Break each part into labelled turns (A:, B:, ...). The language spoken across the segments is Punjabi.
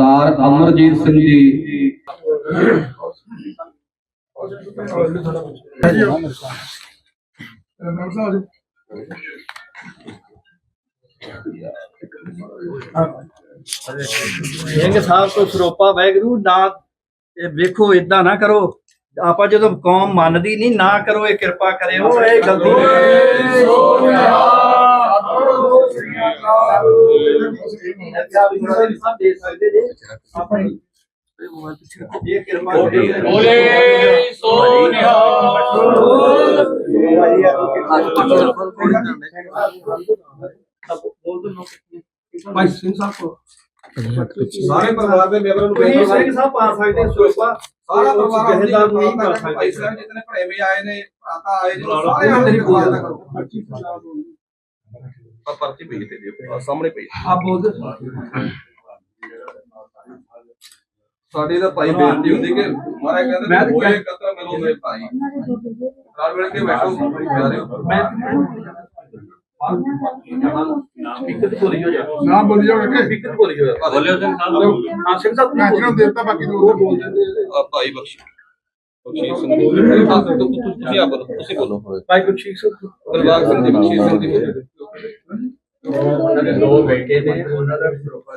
A: ਸਰਦਾਰ ਅਮਰਜੀਤ ਸਿੰਘ ਜੀ।
B: ਸਿੰਘ ਸਾਹਿਬ ਤੋਂ ਸਰੋਪਾ ਵੈਗਰੂ ਨਾ ਇਹ ਵੇਖੋ ਇਦਾਂ ਨਾ ਕਰੋ। ਆਪਾਂ ਜਦੋਂ ਕੌਮ ਮੰਨਦੀ ਨਹੀਂ, ਨਾ ਕਰੋ, ਇਹ ਕਿਰਪਾ ਕਰਿਓ, ਇਹ ਗਲਤੀ ਦੇ ਸਕਦੇ ਜੇ ਆਪਣੀ ਇਹ ਕਿਰਪਾ
C: ਬੋਲੇ ਸੋ
B: ਭਾਈ ਸਿੰਘ ਸਾਹਿਬ ਕੋ
D: ਸਾਰੇ ਪਰਿਵਾਰ ਦੇ ਮੈਂਬਰਾਂ ਨੂੰ ਬੇਨਤੀ
B: ਸਿੰਘ ਸਾਹਿਬ ਪਾ ਸਕਦੇ ਹੋ ਸਰੋਪਾ
D: ਸਾਰਾ ਪਰਿਵਾਰ
B: ਜਥੇਦਾਰ ਨਹੀਂ ਕਰ
D: ਭਾਈ
B: ਸਕਦੇ
D: ਸਾਹਿਬ ਜਿਤਨੇ ਭੜੇ ਵੀ ਆਏ ਨੇ ਆਤਾ ਆਏ ਨੇ ਸਾਰੇ ਆਪਣੀ ਪਰਿਵਾਰ ਦਾ ਕਰੋ। ਆ ਪਰਚੀ ਤੇ ਸਾਹਮਣੇ ਪਈ। ਸਾਡੀ ਤਾਂ ਭਾਈ ਬੇਨਤੀ ਹੁੰਦੀ ਕਿ ਮਹਾਰਾਜ ਕਹਿੰਦੇ ਹੋਏ ਕਤਰ ਮਿਲੋ ਮੇਰੇ ਭਾਈ। ਵੇਲੇ ਕੇ ਬੈਠੋ
B: ਹੋ? ਜਾ
E: ਨਾ ਬੋਲੀ ਜਾਓ ਕਿ
B: ਫਿਕਰ ਭੁੱਲੀ ਹੋ ਜਾ
D: ਬੋਲਿਓ। ਸਿੰਘ
B: ਹਾਂ ਸਿੰਘ ਸਾਹਿਬ
E: ਮੈਂ ਜਿਹਨਾਂ ਨੂੰ ਦੇਤਾ ਬਾਕੀ ਨੂੰ ਉਹ ਬੋਲ। ਦਿੰਦੇ
D: ਆ ਭਾਈ ਬਖਸ਼। ਬਖਸ਼ੀਸ਼ ਸਿੰਘ ਜੀ ਮੇਰੇ ਪਾਸ ਤੋਂ ਤੁਸੀਂ ਆ ਬੋਲੋ ਤੁਸੀਂ ਬੋਲੋ।
B: ਭਾਈ ਕੁਛ ਠੀਕ ਸੋ
D: ਬਲਵਾਗ ਸਿੰਘ ਜੀ ਬਖਸ਼ੀਸ਼ ਸਿੰਘ ਜੀ
B: ਉਹਨਾਂ ਦੇ ਦੋ ਬੇਟੇ ਨੇ ਉਹਨਾਂ ਦਾ ਸਰੋਪਾ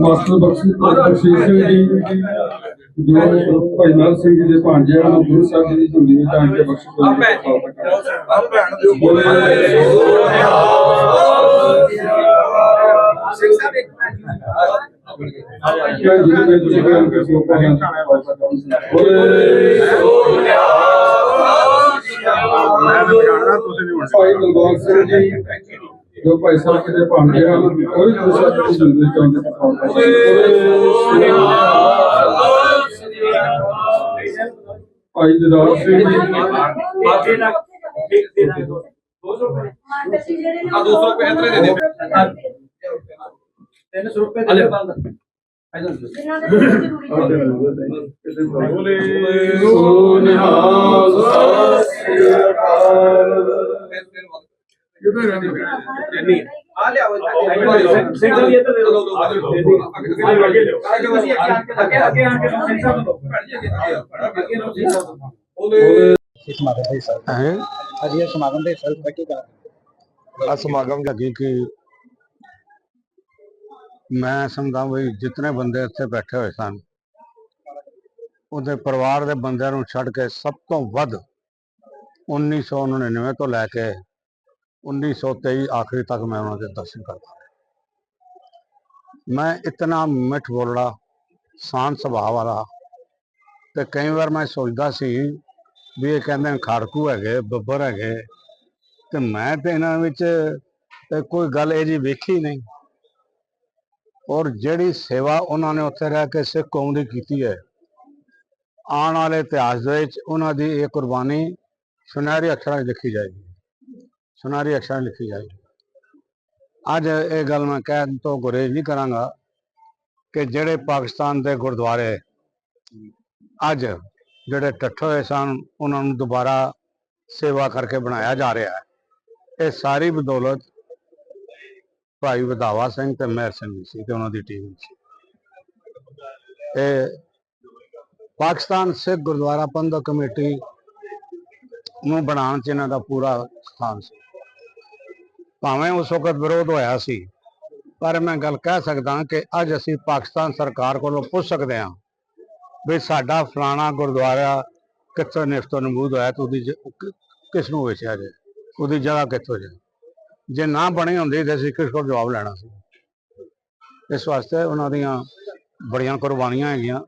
E: ਮਾਸਟਰ ਬਖਸ਼ੀ ਬਖਸ਼ੀਸ਼ ਸਿੰਘ ਜੀ ਜੋ ਭਾਈ ਨਾਲ ਸਿੰਘ ਜੀ ਦੇ ਭਾਂਜੇ ਹਨ ਗੁਰੂ ਸਾਹਿਬ ਜੀ ਦੀ ਝੋਲੀ ਵਿੱਚ ਆਣ ਕੇ ਬਖਸ਼
D: ਆ ਭੈਣ ਦੇ
E: ਬੋਲੇ
D: ਸਿੰਘ ਸਾਹਿਬ ਇੱਕ
E: ਭੈਣ ਜੀ ਦੇ ਤੁਸੀਂ ਆਣ ਕੇ ਸੋਪਾ ਬੋਲੇ ਭਾਈ ਬਲਵਾਨ ਸਿੰਘ ਜੀ ਜੋ ਭਾਈ ਸਾਹਿਬ ਦੇ ਭਾਂਜੇ ਹਨ ਉਹ ਵੀ ਗੁਰੂ ਸਾਹਿਬ ਜੀ ਦੀ ਝੋਲੀ ਵਿੱਚ ਆਣ ਕੇ ਭਾਈ ਜਦਾਰ ਸਿੰਘ ਜੀ।
B: ਬਾਕੀ ਨਾ ਇੱਕ ਦਿਨ ਦੋ ਸੌ ਰੁਪਏ।
D: ਆ 200 ਰੁਪਏ ਇਤਰੇ ਦੇ
B: ਤਿੰਨ ਸੌ ਰੁਪਏ ਦੇ ਬੰਦ
E: ਸੋ ਨਿਹਾਲ ਸਤਿ ਸ੍ਰੀ ਅਕਾਲ
D: ਆ ਲਿਆਓ
B: ਸਿੰਘ ਸਾਹਿਬ ਇੱਧਰ ਦੇ ਦਿਓ। ਅੱਗੇ ਅੱਗੇ ਆ ਕੇ ਸਿੰਘ ਸਾਹਿਬ ਨੂੰ ਅੱਗੇ ਨੂੰ ਸਿੰਘ ਸਾਹਿਬ ਨੂੰ ਦਿਓ।
F: ਹੈ
G: ਅੱਜ ਸਮਾਗਮ ਦੇ ਸੈਲਫ ਬੈਠੀ ਕਰ
F: ਆ ਸਮਾਗਮ ਲੱਗੀ ਕਿ ਮੈਂ ਸਮਝਦਾ ਵੀ ਜਿਤਨੇ ਬੰਦੇ ਇੱਥੇ ਬੈਠੇ ਹੋਏ ਸਨ, ਉਹਦੇ ਪਰਿਵਾਰ ਦੇ ਬੰਦਿਆਂ ਨੂੰ ਛੱਡ ਕੇ ਸਭ ਤੋਂ ਵੱਧ 1999 ਤੋਂ ਲੈ ਕੇ 1923 ਆਖਰੀ ਤੱਕ ਮੈਂ ਉਹਨਾਂ ਦੇ ਦਰਸ਼ਨ ਕਰਦਾ ਮੈਂ ਇਤਨਾ ਮਿੱਠ ਬੋਲੜਾ ਸ਼ਾਂਤ ਸੁਭਾਅ ਵਾਲਾ ਤੇ ਕਈ ਵਾਰ ਮੈਂ ਸੋਚਦਾ ਸੀ ਵੀ ਇਹ ਕਹਿੰਦੇ ਨੇ ਖਾੜਕੂ ਹੈਗੇ, ਬੱਬਰ ਹੈਗੇ ਤੇ ਮੈਂ ਤੇ ਇਹਨਾਂ ਵਿੱਚ ਕੋਈ ਗੱਲ ਇਹ ਜੀ ਵੇਖੀ ਨਹੀਂ। ਔਰ ਜਿਹੜੀ ਸੇਵਾ ਉਹਨਾਂ ਨੇ ਉੱਥੇ ਰਹਿ ਕੇ ਸਿੱਖ ਕੌਮ ਦੀ ਕੀਤੀ ਹੈ, ਆਉਣ ਵਾਲੇ ਇਤਿਹਾਸ ਦੇ ਵਿੱਚ ਉਹਨਾਂ ਦੀ ਇਹ ਕੁਰਬਾਨੀ ਸੁਨਹਿਰੀ ਅੱਖਰਾਂ 'ਚ ਲਿਖੀ ਜਾਏਗੀ, ਸੁਨਹਿਰੀ ਅੱਖਰਾਂ 'ਚ ਲਿਖੀ ਜਾਏਗੀ। ਅੱਜ ਇਹ ਗੱਲ ਮੈਂ ਕਹਿਣ ਤੋਂ ਗੁਰੇਜ਼ ਨਹੀਂ ਕਰਾਂਗਾ ਕਿ ਜਿਹੜੇ ਪਾਕਿਸਤਾਨ ਦੇ ਗੁਰਦੁਆਰੇ ਅੱਜ ਜਿਹੜੇ ਟੱਠੇ ਹੋਏ ਸਨ, ਉਹਨਾਂ ਨੂੰ ਦੁਬਾਰਾ ਸੇਵਾ ਕਰਕੇ ਬਣਾਇਆ ਜਾ ਰਿਹਾ ਹੈ। ਇਹ ਸਾਰੀ ਬਦੌਲਤ ਭਾਈ ਵਧਾਵਾ ਸਿੰਘ ਤੇ ਮਹਿਰ ਸਿੰਘ ਸੀ ਤੇ ਉਹਨਾਂ ਦੀ ਟੀਮ ਸੀ। ਇਹ ਪਾਕਿਸਤਾਨ ਸਿੱਖ ਗੁਰਦੁਆਰਾ ਪ੍ਰਬੰਧਕ ਕਮੇਟੀ ਨੂੰ ਬਣਾਉਣ 'ਚ ਇਹਨਾਂ ਦਾ ਪੂਰਾ ਸਥਾਨ ਸੀ। ਭਾਵੇਂ ਉਸ ਵਕਤ ਵਿਰੋਧ ਹੋਇਆ ਸੀ, ਪਰ ਮੈਂ ਗੱਲ ਕਹਿ ਸਕਦਾ ਕਿ ਅੱਜ ਅਸੀਂ ਪਾਕਿਸਤਾਨ ਸਰਕਾਰ ਕੋਲੋਂ ਪੁੱਛ ਸਕਦੇ ਹਾਂ ਵੀ ਸਾਡਾ ਫਲਾਣਾ ਗੁਰਦੁਆਰਾ ਕਿੱਥੋਂ ਨਿਫਤੋ ਨਮੂਦ ਹੋਇਆ ਤੇ ਉਹਦੀ ਕਿਸ ਨੂੰ ਵੇਚਿਆ ਜੇ ਉਹਦੀ ਜਗ੍ਹਾ ਕਿੱਥੋਂ ਜੇ ਜੇ ਨਾ ਬਣੀ ਹੁੰਦੀ ਤੇ ਅਸੀਂ ਕਿਸ ਕੋਲ ਜਵਾਬ ਲੈਣਾ ਸੀ? ਇਸ ਵਾਸਤੇ ਉਹਨਾਂ ਦੀਆਂ ਬੜੀਆਂ ਕੁਰਬਾਨੀਆਂ ਹੈਗੀਆਂ।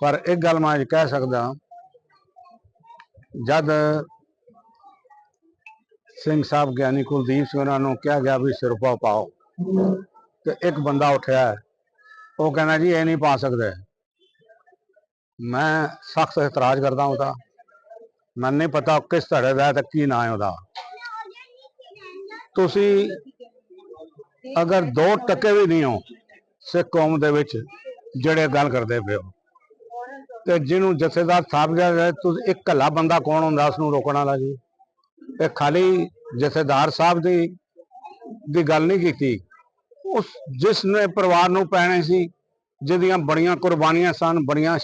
F: ਪਰ ਇੱਕ ਗੱਲ ਮੈਂ ਕਹਿ ਸਕਦਾ ਜਦ ਸਿੰਘ ਸਾਹਿਬ ਗਿਆਨੀ ਕੁਲਦੀਪ ਸਿੰਘ ਉਹਨਾਂ ਨੂੰ ਕਿਹਾ ਗਿਆ ਵੀ ਸਿਰਪਾ ਪਾਓ ਤੇ ਇੱਕ ਬੰਦਾ ਉੱਠਿਆ, ਉਹ ਕਹਿੰਦਾ ਜੀ ਇਹ ਨਹੀਂ ਪਾ ਸਕਦੇ। ਮੈਂ ਸਖਤ ਇਤਰਾਜ਼ ਕਰਦਾ ਉਹਦਾ। ਮੈਨੂੰ ਨਹੀਂ ਪਤਾ ਕਿਸ ਧੜੇ ਦਾ ਹੈ ਤੇ ਕੀ ਨਾਂ ਹੈ ਉਹਦਾ। ਤੁਸੀਂ ਅਗਰ ਦੋ ਟਕੇ ਵੀ ਨਹੀਂ ਹੋ ਸਿੱਖ ਕੌਮ ਦੇ ਵਿੱਚ ਜਿਹੜੇ ਗੱਲ ਕਰਦੇ ਪਏ ਹੋ, ਤੇ ਜਿਹਨੂੰ ਜਥੇਦਾਰ ਸਾਹਿਬ ਗਿਆ ਤੁਸੀਂ ਇੱਕ ਕੱਲਾ ਬੰਦਾ ਕੌਣ ਹੁੰਦਾ ਉਸ ਨੂੰ ਰੋਕਣ ਵਾਲਾ ਜੀ? ਇਹ ਖਾਲੀ ਜਥੇਦਾਰ ਸਾਹਿਬ ਦੀ ਦੀ ਗੱਲ ਨਹੀਂ ਕੀਤੀ। ਉਸ, ਜਿਸ ਨੇ ਪਰਿਵਾਰ ਨੂੰ ਪੈਣੇ ਸੀ, ਜਿਹਦੀਆਂ ਬੜੀਆਂ ਕੁਰਬਾਨੀਆਂ ਸਨ, ਬੜੀਆਂ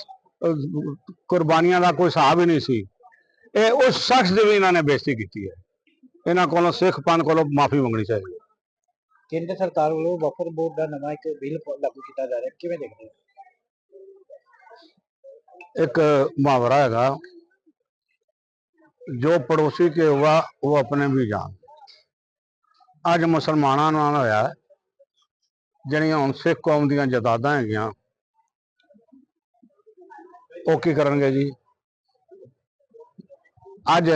F: ਕੁਰਬਾਨੀਆਂ ਦਾ ਕੋਈ ਹਿਸਾਬ ਹੀ ਨਹੀਂ ਸੀ, ਇਹ ਉਸ ਸ਼ਖਸ ਦੀ ਵੀ ਇਹਨਾਂ ਨੇ ਬੇਇੱਜ਼ਤੀ ਕੀਤੀ ਹੈ। ਇਹਨਾਂ ਕੋਲੋਂ ਸਿੱਖ ਪੰਥ ਕੋਲੋਂ ਮਾਫੀ ਮੰਗਣੀ ਚਾਹੀਦੀ ਹੈ।
G: ਕੇਂਦਰ ਸਰਕਾਰ ਵੱਲੋਂ ਵਕਫ ਬੋਰਡ ਦਾ ਨਵਾਂ ਇੱਕ ਬਿੱਲ ਲਾਗੂ ਕੀਤਾ ਜਾ ਰਿਹਾ। ਕਿਵੇਂ ਦੇਖਦੇ ਹੋ?
F: ਇੱਕ ਮੁਹਾਵਰਾ ਹੈਗਾ ਜੋ ਪੜੋਸੀ ਕੇ ਹੁਆ ਉਹ ਆਪਣੇ ਵੀ ਜਾਣ। ਅੱਜ ਮੁਸਲਮਾਨਾਂ ਨਾਲ ਹੋਇਆ ਜਿਹੜੀਆਂ ਹੁਣ ਸਿੱਖ ਕੌਮ ਦੀਆਂ ਜਦਾਦਾਂ ਹੈਗੀਆਂ ਉਹ ਕੀ ਕਰਨਗੇ ਜੀ? ਅੱਜ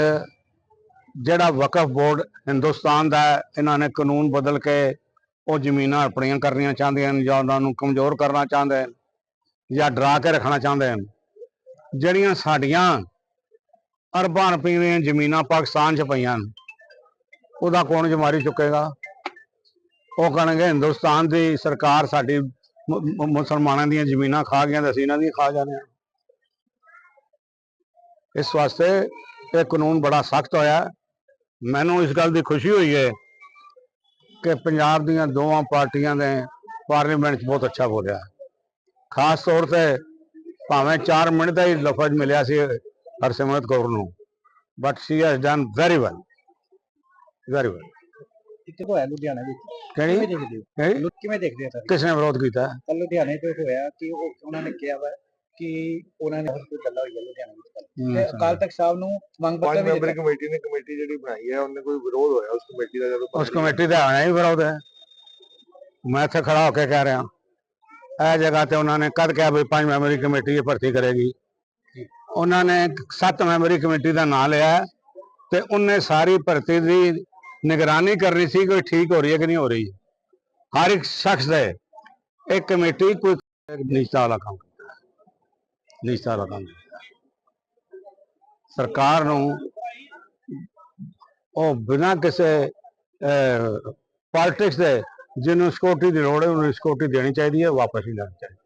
F: ਜਿਹੜਾ ਵਕਫ ਬੋਰਡ ਹਿੰਦੁਸਤਾਨ ਦਾ ਇਹਨਾਂ ਨੇ ਕਾਨੂੰਨ ਬਦਲ ਕੇ ਉਹ ਜ਼ਮੀਨਾਂ ਆਪਣੀਆਂ ਕਰਨੀਆਂ ਚਾਹੁੰਦੇ ਹਨ ਜਾਂ ਉਹਨਾਂ ਨੂੰ ਕਮਜ਼ੋਰ ਕਰਨਾ ਚਾਹੁੰਦੇ ਹਨ ਜਾਂ ਡਰਾ ਕੇ ਰੱਖਣਾ ਚਾਹੁੰਦੇ ਹਨ। ਜਿਹੜੀਆਂ ਸਾਡੀਆਂ ਅਰਬਾਂ ਰੁਪਏ ਦੀਆਂ ਜ਼ਮੀਨਾਂ ਪਾਕਿਸਤਾਨ 'ਚ ਪਈਆਂ ਹਨ, ਉਹਦਾ ਕੌਣ ਜਮਾਰੀ ਚੁੱਕੇਗਾ? ਉਹ ਕਹਣਗੇ, ਹਿੰਦੁਸਤਾਨ ਦੀ ਸਰਕਾਰ ਸਾਡੀ ਮੁਸਲਮਾਨਾਂ ਦੀਆਂ ਜ਼ਮੀਨਾਂ ਖਾ ਗਈਆਂ ਤੇ ਅਸੀਂ ਇਹਨਾਂ ਦੀਆਂ ਖਾ ਜਾਂਦੇ ਹਾਂ। ਇਸ ਵਾਸਤੇ ਇਹ ਕਾਨੂੰਨ ਬੜਾ ਸਖਤ ਹੋਇਆ। ਮੈਨੂੰ ਇਸ ਗੱਲ ਦੀ ਖੁਸ਼ੀ ਹੋਈ ਹੈ ਕਿ ਪੰਜਾਬ ਦੀਆਂ ਦੋਵਾਂ ਪਾਰਟੀਆਂ ਨੇ ਪਾਰਲੀਮੈਂਟ 'ਚ ਬਹੁਤ ਅੱਛਾ ਬੋਲਿਆ। ਖਾਸ ਤੌਰ ਤੇ ਭਾਵੇਂ 4 ਮਿੰਟ ਦਾ ਹੀ ਲਫ਼ਜ਼ ਮਿਲਿਆ ਸੀ ਹਰਸਿਮਰਤ ਕੌਰ ਨੂੰ but she has done very well very well
G: ਇੱਥੇ ਹੋਇਆ ਲੁਧਿਆਣਾ ਵਿੱਚ?
F: ਕਿਹੜੀ?
G: ਕਿਵੇਂ ਦੇਖਦੇ ਹੋ?
F: ਕਿਸ ਨੇ ਵਿਰੋਧ ਕੀਤਾ?
G: ਲੁਧਿਆਣੇ ਤੋਂ ਹੋਇਆ ਕਿ ਉਹ ਉਹਨਾਂ ਨੇ ਕਿਹਾ ਵਾ ਕਿ ਉਹਨਾਂ ਨੇ ਗੱਲਾਂ ਹੋਈ ਲੁਧਿਆਣਾ ਵਿੱਚ। ਤੇ ਅਕਾਲ ਤਖਤ ਸਾਹਿਬ ਨੂੰ ਮੰਗ ਪੱਤਰ ਵੀ
H: ਮੈਂਬਰੀ ਕਮੇਟੀ ਨੇ ਕਮੇਟੀ ਜਿਹੜੀ ਬਣਾਈ ਹੈ ਉਹਨੇ ਕੋਈ ਵਿਰੋਧ ਹੋਇਆ ਉਸ ਕਮੇਟੀ ਦਾ ਜਦੋਂ
F: ਉਸ ਕਮੇਟੀ ਦਾ ਆਣਾ ਹੀ ਵਿਰੋਧ ਹੈ। ਮੈਂ ਇੱਥੇ ਖੜਾ ਹੋ ਕੇ ਕਹਿ ਰਿਹਾ ਇਹ ਜਗ੍ਹਾ ਤੇ ਉਹਨਾਂ ਨੇ ਕਦ ਕਿਹਾ ਵੀ ਪੰਜ ਮੈਂਬਰੀ ਕਮੇਟੀ ਇਹ ਭਰਤੀ ਕਰੇਗੀ। ਉਹਨਾਂ ਨੇ ਸੱਤ ਮੈਂਬਰੀ ਕਮੇਟੀ ਦਾ ਨਾਂ ਲਿਆ ਤੇ ਉਹਨੇ ਸਾਰੀ ਭਰਤੀ ਦੀ ਨਿਗਰਾਨੀ ਕਰਨੀ ਸੀ ਕੋਈ ਠੀਕ ਹੋ ਰਹੀ ਹੈ ਕਿ ਨਹੀਂ ਹੋ ਰਹੀ। ਹਰ ਇੱਕ ਸ਼ਖਸ ਦੇ ਇੱਕ ਕਮੇਟੀ ਕੋਈ ਨਿਸ਼ਚਾ ਵਾਲਾ ਕੰਮ ਕਰਦਾ ਹੈ ਨਿਸ਼ਚਾ ਸਰਕਾਰ ਨੂੰ ਉਹ ਬਿਨਾਂ ਕਿਸੇ ਪੋਲਿਟਿਕਸ ਦੇ ਜਿਹਨੂੰ ਸਿਕਿਉਰਿਟੀ ਦੀ ਲੋੜ ਹੈ, ਉਹਨੂੰ ਸਿਕਿਉਰਿਟੀ ਦੇਣੀ ਚਾਹੀਦੀ ਹੈ, ਵਾਪਸ ਹੀ ਲੈਣੀ ਚਾਹੀਦੀ।